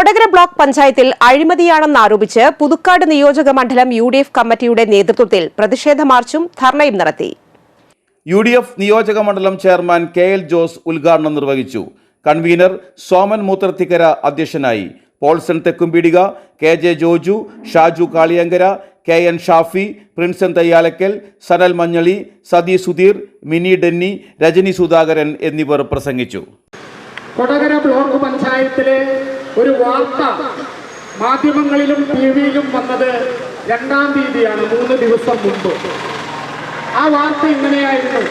Kodakara block പഞ്ചായത്തിൽ അഴിമതിയാണെന്ന് ആരോപിച്ച് പുതുക്കാട് നിയോജക മണ്ഡലം യു ഡി എഫ് കമ്മിറ്റിയുടെ നേതൃത്വത്തിൽ പ്രതിഷേധ മാർച്ചും ധർണയും നടത്തി. യു ഡി എഫ് നിയോജക മണ്ഡലം ചെയർമാൻ കെ എൽ ജോസ് ഉദ്ഘാടനം നിർവഹിച്ചു. കൺവീനർ സോമൻ മൂത്രത്തിക്കര അധ്യക്ഷനായി. Paulson Thekkumpeedika K J Joju Shaju Kaliyankara K N Shafi Prinson Thayyalakkal Sanal Manjali Sathi Sudheer Mini Denny Rajani Sudhakaran എന്നിവർ പ്രസംഗിച്ചു. കൊടകര ബ്ലോക്ക് പഞ്ചായത്തിലെ ഒരു വാർത്ത മാധ്യമങ്ങളിലും ടി വിയിലും വന്നത് രണ്ടാം തീയതിയാണ് മൂന്ന് ദിവസം മുമ്പ്. ആ വാർത്ത ഇങ്ങനെയായിരുന്നു.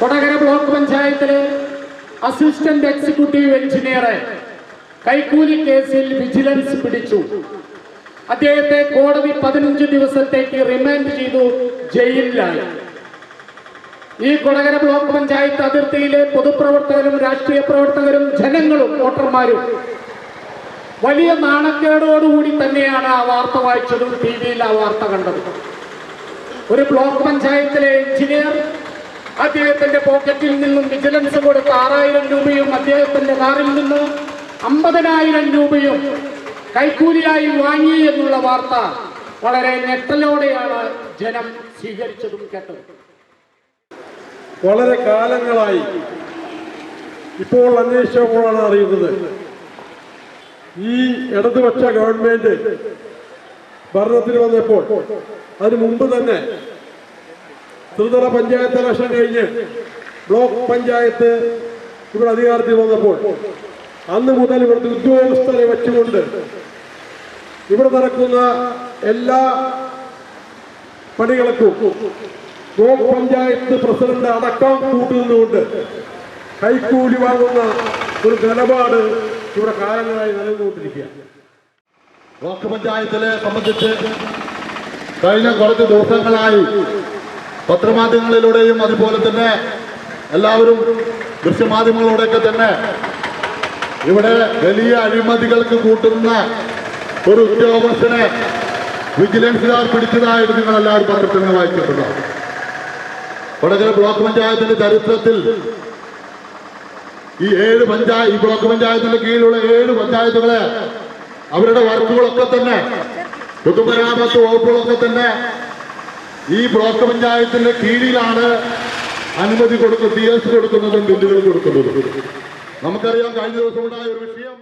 കൊടകര ബ്ലോക്ക് പഞ്ചായത്തിലെ അസിസ്റ്റന്റ് എക്സിക്യൂട്ടീവ് എഞ്ചിനീയറെ കൈക്കൂലി കേസിൽ വിജിലൻസ് പിടിച്ചു. അദ്ദേഹത്തെ കോടതി പതിനഞ്ച് ദിവസത്തേക്ക് റിമാൻഡ് ചെയ്തു ജയിലിലായി. ഈ കൊടകര ബ്ലോക്ക് പഞ്ചായത്ത് അതിർത്തിയിലെ പൊതുപ്രവർത്തകരും രാഷ്ട്രീയ പ്രവർത്തകരും ജനങ്ങളും വോട്ടർമാരും വലിയ നാണക്കേടോടുകൂടി തന്നെയാണ് ആ വാർത്ത വായിച്ചതും ടി വിയിൽ ആ വാർത്ത കണ്ടത്. ഒരു ബ്ലോക്ക് പഞ്ചായത്തിലെ എഞ്ചിനീയർ അദ്ദേഹത്തിന്റെ പോക്കറ്റിൽ നിന്നും വിജിലൻസ് കൊടുത്ത ആറായിരം രൂപയും അദ്ദേഹത്തിന്റെ കാറിൽ നിന്ന് അമ്പതിനായിരം രൂപയും കൈക്കൂലിയായി വാങ്ങി എന്നുള്ള വാർത്ത വളരെ ഞെട്ടലോടെയാണ് ജനം സ്വീകരിച്ചതും കേട്ടത്. വളരെ കാലങ്ങളായി ഇപ്പോൾ അന്വേഷിച്ചപ്പോഴാണ് അറിയുന്നത്. ഈ ഇടതുപക്ഷ ഗവൺമെന്റ് ഭരണത്തിൽ വന്നപ്പോൾ അതിനു മുമ്പ് തന്നെ ത്രിതല പഞ്ചായത്ത് ഇലക്ഷൻ കഴിഞ്ഞ് ബ്ലോക്ക് പഞ്ചായത്ത് ഇവിടെ അധികാരത്തിൽ വന്നപ്പോൾ അന്ന് മുതൽ ഇവിടുത്തെ ഉദ്യോഗസ്ഥരെ വെച്ചുകൊണ്ട് ഇവിടെ നടക്കുന്ന എല്ലാ പണികൾക്കും ബ്ലോക്ക് പഞ്ചായത്ത് പ്രസിഡന്റ് അടക്കം കൂട്ടുനിന്നുകൊണ്ട് കൈക്കൂലി വാങ്ങുന്ന ഒരു നിലപാട് ഇവിടെ കാലങ്ങളായി നിലനിന്നുകൊണ്ടിരിക്കുക ബ്ലോക്ക് പഞ്ചായത്തിലെ സംബന്ധിച്ച് കഴിഞ്ഞ കുറച്ച് ദിവസങ്ങളായി പത്രമാധ്യമങ്ങളിലൂടെയും അതുപോലെ തന്നെ എല്ലാവരും ദൃശ്യമാധ്യമങ്ങളിലൂടെയൊക്കെ തന്നെ ഇവിടെ വലിയ അഴിമതികൾക്ക് കൂട്ടുന്ന ഒരു ഉദ്യോഗസ്ഥനെ വിജിലൻസുകാർ പിടിച്ചതായിട്ട് നിങ്ങൾ എല്ലാവരും പത്രത്തിൽ വായിച്ചിട്ടുണ്ടാവും വടകര ബ്ലോക്ക് പഞ്ചായത്തിന്റെ ചരിത്രത്തിൽ ഈ ഏഴ് പഞ്ചായത്ത് ഈ ബ്ലോക്ക് പഞ്ചായത്തിന്റെ കീഴിലുള്ള ഏഴ് പഞ്ചായത്തുകളെ അവരുടെ വർക്കുകളൊക്കെ തന്നെ പൊതുമരാമത്ത് വകുപ്പുകളൊക്കെ തന്നെ ഈ ബ്ലോക്ക് പഞ്ചായത്തിന്റെ കീഴിലാണ് അനുമതി കൊടുക്കുന്നത് ടി എസ് കൊടുക്കുന്നതും ബില്ലുകൾ കൊടുക്കുന്നതും. നമുക്കറിയാം കഴിഞ്ഞ ദിവസം ഉണ്ടായ ഒരു വിഷയം.